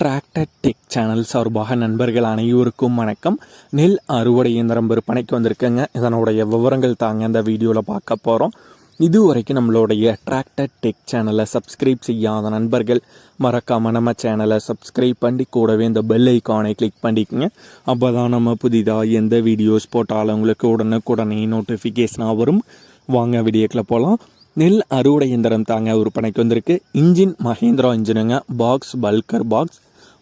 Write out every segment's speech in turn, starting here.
Tractor tech channel சார்பாக நண்பர்கள் அனைவருக்கும் வணக்கம். நெல் அறுவடை இயந்திரம் விற்பனைக்கு வந்திருக்கேங்க. இதனுடைய விவரங்கள் தாங்க இந்த வீடியோவில் பார்க்க போகிறோம் இது வரைக்கும் நம்மளுடைய டிராக்டர் டெக் சேனலை சப்ஸ்கிரைப் செய்யாத நண்பர்கள் மறக்காம நம்ம சேனலை சப்ஸ்கிரைப் பண்ணி கூடவே இந்த பெல் ஐக்கானை கிளிக் பண்ணிக்கங்க. அப்போ தான் நம்ம புதிதாக எந்த வீடியோஸ் போட்டாலும் உங்களுக்கு உடனுக்குடனே நோட்டிஃபிகேஷனாக வரும். வாங்க வீடியோக்கில் போகலாம் நெல் அறுவடை இயந்திரம் தாங்க விற்பனைக்கு வந்திருக்கு. இன்ஜின் மஹேந்திரா இன்ஜினுங்க பாக்ஸ் பல்கர் பாக்ஸ்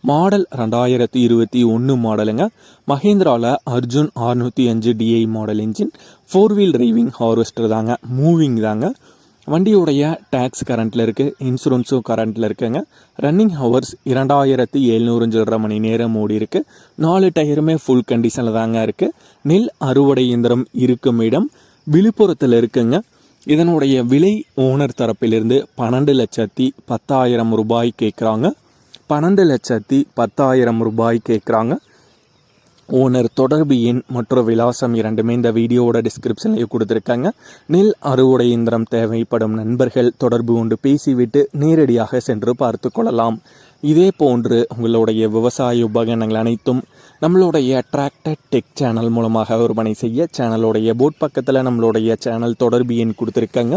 மாடல் ரெண்டாயிரத்தி இருபத்தி ஒன்று மாடலுங்க. மஹேந்திராவில் அர்ஜுன் ஆறுநூற்றி அஞ்சு DI model engine four wheel driving harvester தாங்க மூவிங் தாங்க. வண்டியுடைய டேக்ஸ் கரண்ட்டில் இருக்குது இன்சூரன்ஸும் கரண்ட்டில் இருக்குங்க. ரன்னிங் ஹவர்ஸ் இரண்டாயிரத்தி எழுநூறு சொல்கிற மணி நேரம் ஓடி இருக்குது நாலு டயருமே ஃபுல் கண்டிஷனில் தாங்க இருக்குது நெல் அறுவடை இயந்திரம் இருக்கும் இடம் விழுப்புரத்தில் இருக்குங்க. இதனுடைய விலை ஓனர் தரப்பிலிருந்து பன்னெண்டு லட்சத்தி பத்தாயிரம் ரூபாய் கேட்குறாங்க பன்னெண்டு லட்சத்தி பத்தாயிரம் ரூபாய் கேட்குறாங்க. ஓனர் தொடர்பு எண் மற்றும் விலாசம் இரண்டுமே இந்த வீடியோவோட டிஸ்கிரிப்ஷன்லேயே கொடுத்துருக்காங்க. நெல் அறுவடை இயந்திரம் தேவைப்படும் நண்பர்கள் தொடர்பு கொண்டு பேசிவிட்டு நேரடியாக சென்று பார்த்து கொள்ளலாம். இதே போன்று உங்களுடைய விவசாய உபகரணங்கள் அனைத்தும் நம்மளுடைய டிராக்டர் டெக் சேனல் மூலமாக விற்பனை செய்ய சேனலுடைய போட் பக்கத்தில் நம்மளுடைய சேனல் தொடர்பு எண் கொடுத்துருக்காங்க.